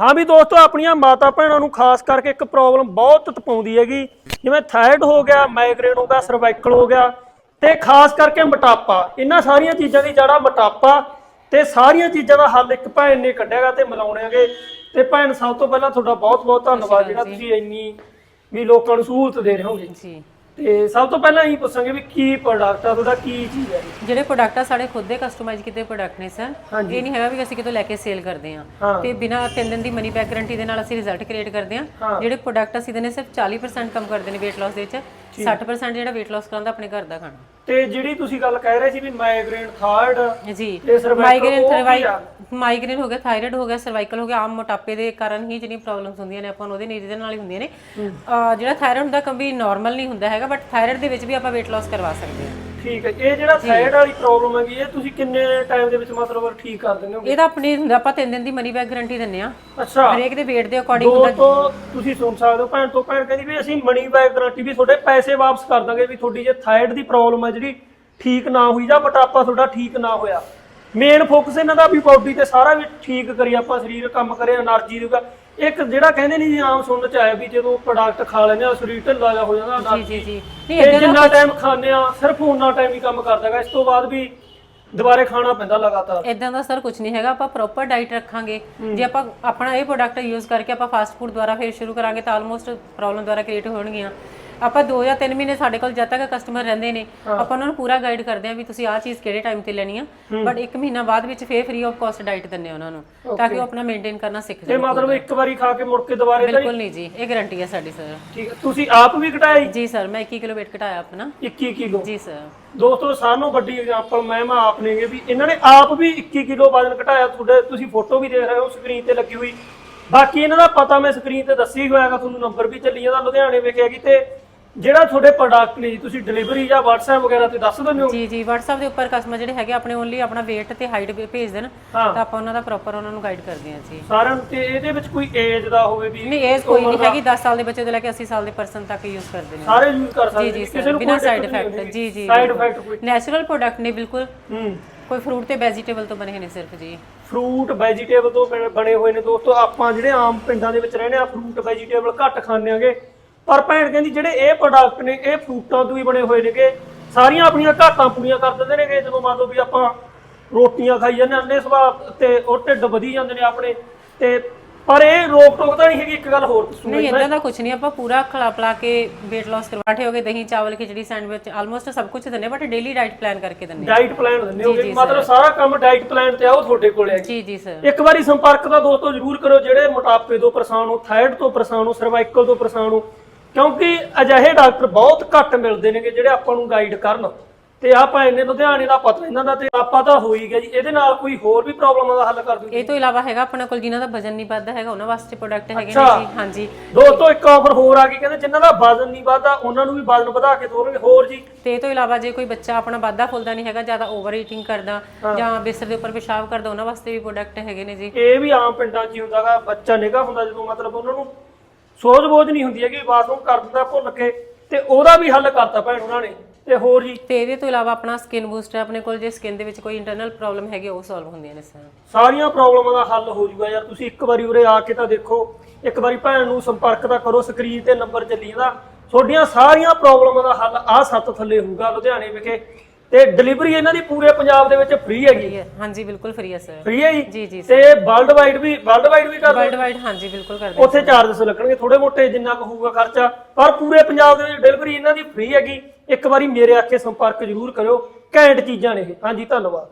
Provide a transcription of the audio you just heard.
ਹਾਂ ਵੀ ਦੋਸਤੋ ਆਪਣੀਆਂ ਮਾਤਾ ਭੈਣਾਂ ਨੂੰ ਖਾਸ ਕਰਕੇ ਇੱਕ ਪ੍ਰੋਬਲਮ ਬਹੁਤ ਤਪਾਉਂਦੀ ਹੈਗੀ। ਜਿਵੇਂ ਥਾਇਰਡ ਹੋ ਗਿਆ ਮਾਈਗ੍ਰੇਨ ਹੋ ਗਿਆ ਸਰਵਾਈਕਲ ਹੋ ਗਿਆ ਤੇ ਖਾਸ ਕਰਕੇ ਮੋਟਾਪਾ। ਇਹਨਾਂ ਸਾਰੀਆਂ ਚੀਜ਼ਾਂ ਦੀ ਜੜਾ ਮੋਟਾਪਾ ਤੇ ਸਾਰੀਆਂ ਚੀਜ਼ਾਂ ਦਾ ਹੱਲ ਇੱਕ ਭੈਣ ਨੇ ਕੱਢਿਆਗਾ ਤੇ ਮਿਲਾਉਣੇਗੇ ਤੇ ਭੈਣ ਸਭ ਤੋਂ ਪਹਿਲਾਂ ਤੁਹਾਡਾ ਬਹੁਤ ਬਹੁਤ ਧੰਨਵਾਦ ਜਿਹੜਾ ਤੁਸੀਂ ਇੰਨੀ ਵੀ ਲੋਕਾਂ ਨੂੰ ਸਹੂਲਤ ਦੇ ਰਹੇ ਹੋਗੇ। ਜੀ। ਤੇ ਸਭ ਤੋਂ ਪਹਿਲਾਂ ਇਹੀ ਪੁੱਛਾਂਗੇ ਵੀ ਕੀ ਪ੍ਰੋਡਕਟ ਆ ਤੁਹਾਡਾ ਕੀ ਚੀਜ਼ ਹੈ ਜਿਹੜੇ ਪ੍ਰੋਡਕਟ ਆ ਸਾਡੇ ਖੁਦ ਦੇ ਕਸਟਮਾਈਜ਼ ਕੀਤੇ ਪ੍ਰੋਡਕਟ ਨੇ ਸਰ। ਇਹ ਨਹੀਂ ਹੈਗਾ ਵੀ ਅਸੀਂ ਕਿਤੋਂ ਲੈ ਕੇ ਸੇਲ ਕਰਦੇ। ਹਾਂ ਤੇ ਬਿਨਾ 3 ਦਿਨ ਦੀ ਮਨੀ ਬੈਕ ਗਾਰੰਟੀ ਦੇ ਨਾਲ ਅਸੀਂ ਰਿਜ਼ਲਟ ਕ੍ਰੀਏਟ ਕਰਦੇ। ਹਾਂ ਜਿਹੜੇ ਪ੍ਰੋਡਕਟ ਅਸੀਂ ਦਿੰਦੇ ਸਿਰਫ 40% ਕਮ ਕਰਦੇ ਨੇ weight loss ਦੇ ਵਿੱਚ 60% ਜਿਹੜਾ weight loss ਕਰਾਉਂਦਾ ਆਪਣੇ ਘਰ ਦਾ ਖਾਣਾ ਤੇ ਜਿਹੜੀ ਤੁਸੀਂ ਗੱਲ ਕਹਿ ਰਹੇ ਸੀ ਵੀ ਮਾਈਗ੍ਰੇਨ ਥਾਇਰਡ ਜੀ ਤੇ cervical ਮਾਈਗ੍ਰੇਨ ਆ? ਮਾਈਗ੍ਰੇਨ ਹੋ ਗਿਆ ਥਾਇਰਾਇਡ ਹੋ ਗਿਆ ਸਰਵਾਈਕਲ ਹੋ ਗਿਆ ਆਮ ਮੋਟਾਪੇ ਦੇ ਕਾਰਨ ਹੀ ਜਿਹੜੀਆਂ ਪ੍ਰੋਬਲਮਸ ਹੁੰਦੀਆਂ ਨੇ ਆਪਾਂ ਨੂੰ ਉਹਦੇ ਨੀਜ ਦੇ ਨਾਲ ਹੀ ਹੁੰਦੀਆਂ ਨੇ। ਅਹ ਜਿਹੜਾ ਥਾਇਰਾਇਡ ਹੁੰਦਾ ਕभी ਨਾਰਮਲ ਨਹੀਂ ਹੁੰਦਾ ਹੈਗਾ ਬਟ ਥਾਇਰਾਇਡ ਦੇ ਵਿੱਚ ਵੀ ਆਪਾਂ weight loss ਕਰਵਾ ਸਕਦੇ ਹਾਂ। ਠੀਕ ਹੈ ਇਹ ਜਿਹੜਾ ਥਾਇਰਡ ਵਾਲੀ ਪ੍ਰੋਬਲਮ ਹੈਗੀ ਇਹ ਤੁਸੀਂ ਕਿੰਨੇ ਟਾਈਮ ਦੇ ਵਿੱਚ ਮਤਲਬ ਠੀਕ ਕਰ ਦਿੰਦੇ ਹੋ ਇਹਦਾ ਆਪਣੇ ਹੁੰਦਾ ਆਪਾਂ 3 ਦਿਨ ਦੀ ਮਨੀ ਬੈਕ ਗਾਰੰਟੀ ਦਿੰਨੇ ਆ ਅੱਛਾ। ਹਰੇਕ ਦੇ weight ਦੇ ਅਕੋਰਡਿੰਗ ਦੋ ਤੋਂ ਤੁਸੀਂ ਸੁਣ ਸਕਦੇ ਹੋ ਭੈਣ ਤੋਂ ਭੈਣ ਕਹਿੰਦੀ ਵੀ ਅਸੀਂ ਮਨੀ ਬੈਕ ਗਾਰੰਟੀ ਵੀ ਤੁਹਾਡੇ ਪੈਸੇ ਵਾਪਸ ਕਰ ਦਾਂਗੇ ਵੀ ਤੁਹਾਡੀ ਜੇ ਥਾਇਰਡ ਦੀ ਪ੍ਰੋਬਲਮ ਹੈ ਜਿਹੜੀ ਠੀਕ ਨਾ ਹੋਈ ਜਾਂ ਮੋਟਾਪਾ ਤੁਹਾਡਾ ਠੀਕ ਨਾ ਹੋਇਆ। ਮੇਨ ਫੋਕਸ ਇਹਨਾਂ ਦਾ ਵੀ ਬਾਡੀ ਤੇ ਸਾਰਾ ਵੀ ਠੀਕ ਕਰੀ ਆਪਾਂ ਸਰੀਰ ਕੰਮ ਕਰੇ એનર્ਜੀ ਦੇਊਗਾ ਇੱਕ ਜਿਹੜਾ ਕਹਿੰਦੇ ਨਹੀਂ ਜੀ ਆਮ ਸੁਣਨ ਚ ਆਇਆ ਵੀ ਜਦੋਂ ਪ੍ਰੋਡਕਟ ਖਾ ਲੈਂਦੇ ਆ ਸਰੀਰ ਢਿੱਲਾ ਜਿਹਾ ਹੋ ਜਾਂਦਾ ਜੀ ਜੀ ਜੀ। ਨਹੀਂ ਇਦਾਂ ਜਿੰਨਾ ਟਾਈਮ ਖਾਂਦੇ ਆ ਸਿਰਫ ਉਹਨਾਂ ਟਾਈਮ ਹੀ ਕੰਮ ਕਰਦਾਗਾ ਇਸ ਤੋਂ ਬਾਅਦ ਵੀ ਦੁਬਾਰੇ ਖਾਣਾ ਪੈਂਦਾ ਲਗਾਤਾਰ। ਇਦਾਂ ਦਾ ਸਰ ਕੁਝ ਨਹੀਂ ਹੈਗਾ ਆਪਾਂ ਪ੍ਰੋਪਰ ਡਾਈਟ ਰੱਖਾਂਗੇ। ਜੇ ਆਪਾਂ ਆਪਣਾ ਇਹ ਪ੍ਰੋਡਕਟ ਯੂਜ਼ ਕਰਕੇ ਆਪਾਂ ਫਾਸਟ ਫੂਡ ਦੁਆਰਾ ਫੇਰ ਸ਼ੁਰੂ ਕਰਾਂਗੇ ਤਾਂ ਆਲਮੋਸਟ ਪ੍ਰੋਬਲਮ ਦੁਆਰਾ ਕ੍ਰੀਏਟ ਹੋਣਗੀਆਂ। ਆਪਾਂ 2 ਜਾਂ 3 ਮਹੀਨੇ ਸਾਡੇ ਕੋਲ ਜਦ ਤੱਕ ਕਸਟਮਰ ਰਹਿੰਦੇ ਨੇ ਆਪਾਂ ਉਹਨਾਂ ਨੂੰ ਪੂਰਾ ਗਾਈਡ ਕਰਦੇ ਆ ਵੀ ਤੁਸੀਂ ਆਹ ਚੀਜ਼ ਕਿਹੜੇ ਟਾਈਮ ਤੇ ਲੈਣੀ ਆ। ਬਟ 1 ਮਹੀਨਾ ਬਾਅਦ ਵਿੱਚ ਫੇਰ ਫ੍ਰੀ ਆਫ ਕਾਸਟ ਡਾਈਟ ਦਿੰਨੇ ਆ ਉਹਨਾਂ ਨੂੰ ਤਾਂ ਕਿ ਉਹ ਆਪਣਾ ਮੇਨਟੇਨ ਕਰਨਾ ਸਿੱਖ ਜਾਣ। ਮਤਲਬ ਇੱਕ ਵਾਰੀ ਖਾ ਕੇ ਮੁੜ ਕੇ ਦੁਬਾਰੇ ਤਾਂ ਬਿਲਕੁਲ ਨਹੀਂ ਜੀ ਇਹ ਗਾਰੰਟੀ ਹੈ ਸਾਡੀ ਸਰ ਠੀਕ ਹੈ ਤੁਸੀਂ ਆਪ ਵੀ ਘਟਾਈ ਜੀ? ਸਰ ਮੈਂ 21 ਕਿਲੋ weight ਘਟਾਇਆ ਆਪਣਾ। 21 ਕਿਲੋ? ਜੀ ਸਰ ਦੋਸਤੋ ਸਾਨੂੰ ਵੱਡੀ ਐਗਜ਼ਾਮਪਲ ਮੈਂ ਮੈਂ ਆਪ ਨੇਗੇ ਵੀ ਇਹਨਾਂ ਨੇ ਆਪ ਵੀ 21 ਕਿਲੋ ਵਜ਼ਨ ਘਟਾਇਆ ਤੁਹਾਡੇ ਤੁਸੀਂ ਫੋਟੋ ਵੀ ਦੇਖ ਰਹੇ ਹੋ ਸਕਰੀਨ ਤੇ ਲੱਗੀ ਹੋਈ। ਬਾਕੀ ਇਹਨਾਂ ਦਾ ਪਤਾ ਮੈਂ ਸਕਰੀਨ ਤੇ ਦੱਸੀ ਹੋਇਆਗਾ ਤੁਹਾਨੂੰ ਨੰਬਰ ਵੀ ਚੱਲੀ ਜਾਂਦਾ ਲੁਧਿਆਣੇ ਵਿਖੇ ਹੈਗੀ ਤੇ ਜਿਹੜਾ ਤੁਹਾਡੇ ਪ੍ਰੋਡਕਟ ਨੇ ਜੀ ਤੁਸੀਂ ਡਿਲੀਵਰੀ ਜਾਂ WhatsApp ਵਗੈਰਾ ਤੇ ਦੱਸ ਦਿੰਦੇ ਹੋ? ਜੀ ਜੀ WhatsApp ਦੇ ਉੱਪਰ ਕਸਟਮਰ ਜਿਹੜੇ ਹੈਗੇ ਆਪਣੇ ਓਨਲੀ ਆਪਣਾ weight ਤੇ ਹਾਈਟ ਭੇਜ ਦੇਣ ਹਾਂ। ਤਾਂ ਆਪਾਂ ਉਹਨਾਂ ਦਾ ਪ੍ਰੋਪਰ ਉਹਨਾਂ ਨੂੰ ਗਾਈਡ ਕਰਦੇ ਹਾਂ ਜੀ। ਸਾਰਿਆਂ ਨੂੰ ਤੇ ਇਹਦੇ ਵਿੱਚ ਕੋਈ ਏਜ ਦਾ ਹੋਵੇ ਵੀ ਨਹੀਂ ਏਜ ਕੋਈ ਨਹੀਂ ਹੈਗੀ 10 ਸਾਲ ਦੇ ਬੱਚੇ ਤੋਂ ਲੈ ਕੇ 80 ਸਾਲ ਦੇ ਪਰਸਨ ਤੱਕ ਯੂਜ਼ ਕਰਦੇ ਨੇ। ਸਾਰੇ ਯੂਜ਼ ਕਰ ਜੀ ਸਕਦੇ ਜੀ ਕਿਸੇ ਸਰ ਨੂੰ ਬਿਨਾਂ ਕੋਈ ਸਾਈਡ ਇਫੈਕਟ। ਜੀ ਜੀ ਸਾਈਡ ਇਫੈਕਟ ਕੋਈ। ਨੈਚੁਰਲ ਪ੍ਰੋਡਕਟ ਨੇ ਬਿਲਕੁਲ ਹੂੰ। ਕੋਈ ਫਰੂਟ ਤੇ ਵੈਜੀਟੇਬਲ ਤੋਂ ਬਣੇ ਨੇ ਸਿਰਫ ਜੀ। ਫਰੂਟ ਵੈਜੀਟੇਬਲ ਤੋਂ ਬਣੇ- ਬਣੇ ਹੋਏ ਨੇ ਦੋਸਤੋ ਆਪਾਂ ਜਿਹੜੇ ਆਮ ਪਿੰਡਾਂ ਦੇ ਵਿੱਚ ਰਹਿੰਦੇ ਆ ਫਰੂਟ ਵੈਜੀਟੇਬਲ ਘੱਟ ਖਾਂਦੇ ਆਂਗੇ। ਪਰ ਭੈਣ ਕਹਿੰਦੀ ਜਿਹੜੇ ਇਹ ਪ੍ਰੋਡਕਟ ਨੇ ਇਹ ਫਰੂਟਾਂ ਤੋਂ ਹੀ ਬਣੇ ਹੋਏ ਨੇਗੇ। ਸਾਰੀਆਂ ਆਪਣੀਆਂ ਘਾਟਾਂ ਪੂਰੀਆਂ ਕਰ ਦਿੰਦੇ ਨੇਗੇ। ਜਦੋਂ ਮੰਨ ਲਓ ਵੀ ਆਪਾਂ ਰੋਟੀਆਂ ਖਾਈ ਜਾਂਦੇ ਅੰਨੇ ਸੁਭਾਅ ਤੇ ਉਹ ਢਿੱਡ ਵਧੀ ਜਾਂਦੇ ਨੇ ਆਪਣੇ। ਤੇ ਪਰ ਇਹ ਰੋਕ ਟੋਕ ਤਾਂ ਨਹੀਂ ਹੈਗੀ ਇੱਕ ਗੱਲ ਹੋਰ ਦੱਸੂਗਾ ਨਹੀਂ ਇਦਾਂ ਦਾ ਕੁਝ ਨਹੀਂ। ਆਪਾਂ ਪੂਰਾ ਖਲਾ ਪਲਾ ਕੇ weight loss ਕਰਵਾਠੇ ਹੋਗੇ ਦਹੀਂ ਚਾਵਲ ਖਿਚੜੀ ਸੈਂਡਵਿਚ ਆਲਮੋਸਟ ਸਭ ਕੁਝ ਦਿੰਨੇ ਬਟ ਡੇਲੀ ਡਾਈਟ ਪਲਾਨ ਕਰਕੇ ਦਿੰਨੇ ਡਾਈਟ ਪਲਾਨ ਦਿੰਦੇ ਹੋਗੇ ਮਤਲਬ ਸਾਰਾ ਕੰਮ ਡਾਈਟ ਪਲਾਨ ਤੇ ਆ ਉਹ ਤੁਹਾਡੇ ਕੋਲ ਹੈ ਜੀ ਜੀ ਸਰ ਇੱਕ ਵਾਰੀ ਸੰਪਰਕ ਦਾ ਦੋਸਤੋ ਜ਼ਰੂਰ ਕਰੋ ਜਿਹੜੇ ਮੋਟਾਪੇ ਤੋਂ ਪਰੇਸ਼ਾਨ ਹੋ ਥਾਇਰਡ ਤੋਂ ਪਰੇਸ਼ਾਨ ਹੋ ਸਰਵਾਈਕਲ ਤੋਂ ਪਰੇਸ਼ਾਨ ਹੋ ਕਿਉਂਕਿ ਅਜਿਹੇ ਡਾਕਟਰ ਬਹੁਤ ਘੱਟ ਮਿਲਦੇ ਨੇਗੇ ਜਿਹੜੇ ਆਪਾਂ ਨੂੰ ਗਾਈਡ ਕਰਨ। ਤੇ ਆਪਾਂ ਇੰਨੇ ਲੁਧਿਆਣੇ ਦਾ ਪਤਾ ਇਹਨਾਂ ਦਾ ਤੇ ਆਪਾਂ ਤਾਂ ਹੋ ਹੀ ਗਿਆ ਜੀ। ਇਹਦੇ ਨਾਲ ਕੋਈ ਹੋਰ ਵੀ ਪ੍ਰੋਬਲਮਾਂ ਦਾ ਹੱਲ ਕਰ ਦੂਗੀ। ਇਹ ਤੋਂ ਇਲਾਵਾ ਹੈਗਾ ਆਪਣੇ ਕੋਲ ਜਿਨ੍ਹਾਂ ਦਾ ਵਜਨ ਨਹੀਂ ਵੱਧਦਾ ਹੈਗਾ ਉਹਨਾਂ ਵਾਸਤੇ ਪ੍ਰੋਡਕਟ ਹੈਗੇ ਨੇ ਅੱਛਾ। ਜੀ ਹਾਂਜੀ। ਦੋਸਤੋ ਇੱਕ ਆਫਰ ਹੋਰ ਆ ਗਈ ਕਹਿੰਦੇ ਜਿਨ੍ਹਾਂ ਦਾ ਵਜ਼ਨ ਨਹੀਂ ਵੱਧਦਾ ਉਹਨਾਂ ਨੂੰ ਵੀ ਵਜ਼ਨ ਵਧਾ ਕੇ ਦੋਗੇ ਹੋਰ ਜੀ? ਤੇ ਇਹ ਤੋਂ ਇਲਾਵਾ ਜੇ ਕੋਈ ਬੱਚਾ ਆਪਣਾ ਵਾਧਾ ਫੁੱਲਦਾ ਨਹੀਂ ਹੈਗਾ ਜ਼ਿਆਦਾ ਓਵਰ ਈਟਿੰਗ ਕਰਦਾ ਜਾਂ ਬਿਸਤਰ ਦੇ ਉੱਪਰ ਪਿਸ਼ਾਬ ਕਰਦਾ ਉਹਨਾਂ ਵਾਸਤੇ ਵੀ ਪ੍ਰੋਡਕਟ ਹੈਗੇ ਨੇ ਜੀ। ਇਹ ਵੀ ਆਮ ਪਿੰਡਾਂ 'ਚ ਹੀ ਹੁੰਦਾਗਾ ਬੱਚਾ ਨਿਗਾ ਹੁੰਦਾ ਜਦੋਂ ਮਤਲਬ ਉਹਨਾਂ ਨੂੰ ਸੋਝ ਬੋਝ ਨਹੀਂ ਹੁੰਦੀ ਹੈਗੀ ਬਾਥਰੂਮ ਕਰ ਦਿੰਦਾ ਭੁੱਲ ਕੇ ਤੇ ਉਹਦਾ ਵੀ ਹੱਲ ਕਰਤਾ ਭੈਣ ਉਹਨਾਂ ਨੇ ਤੇ ਹੋਰ ਜੀ। ਤੇ ਇਹਦੇ ਤੋਂ ਇਲਾਵਾ ਆਪਣਾ ਸਕਿਨ ਬੂਸਟਰ ਆਪਣੇ ਕੋਲ ਜੇ ਸਕਿਨ ਦੇ ਵਿੱਚ ਕੋਈ ਇੰਟਰਨਲ ਪ੍ਰੋਬਲਮ ਹੈਗੀ ਉਹ ਸੋਲਵ ਹੁੰਦੀਆਂ ਨੇ ਸਰ ਸਾਰੀਆਂ ਪ੍ਰੋਬਲਮਾਂ ਦਾ ਹੱਲ ਹੋ ਜਾਊਗਾ ਯਾਰ ਤੁਸੀਂ ਇੱਕ ਵਾਰੀ ਉਰੇ ਆ ਕੇ ਤਾਂ ਦੇਖੋ ਇੱਕ ਵਾਰੀ ਭੈਣ ਨੂੰ ਸੰਪਰਕ ਤਾਂ ਕਰੋ ਸਕਰੀਨ ਤੇ ਨੰਬਰ ਚੱਲੀ ਜਾਂਦਾ ਤੁਹਾਡੀਆਂ ਸਾਰੀਆਂ ਪ੍ਰੋਬਲਮਾਂ ਦਾ ਹੱਲ ਆ ਸੱਤ ਥੱਲੇ ਹੋਊਗਾ ਲੁਧਿਆਣੇ ਵਿਖੇ। ਤੇ ਡਿਲੀਵਰੀ ਇਹਨਾਂ ਦੀ ਪੂਰੇ ਪੰਜਾਬ ਦੇ ਵਿੱਚ ਫ੍ਰੀ ਹੈਗੀ। ਹਾਂਜੀ ਬਿਲਕੁਲ ਫ੍ਰੀ ਹੈ ਸਰ ਫ੍ਰੀ ਹੈ ਜੀ? ਜੀ ਤੇ ਵਰਲਡ ਵਾਈਡ ਵੀ ਵਰਲਡ ਵਾਈਡ ਵੀ ਕਰ ਵਰਲਡ ਵਾਈਡ ਹਾਂਜੀ ਬਿਲਕੁਲ ਕਰਦੇ ਉੱਥੇ ਚਾਰजेस ਲੱਗਣਗੇ ਥੋੜੇ ਮੋਟੇ ਜਿੰਨਾ ਕੁ ਹੋਊਗਾ ਖਰਚਾ ਪਰ ਪੂਰੇ ਪੰਜਾਬ ਦੇ ਵਿੱਚ ਡਿਲੀਵਰੀ ਇਹਨਾਂ ਦੀ ਫ੍ਰੀ ਹੈਗੀ। ਇੱਕ ਵਾਰੀ ਮੇਰੇ ਆਖੇ ਸੰਪਰਕ ਜ਼ਰੂਰ ਕਰਿਓ। ਘੈਂਟ ਚੀਜ਼ਾਂ ਨੇ ਇਹ। ਹਾਂਜੀ ਧੰਨਵਾਦ।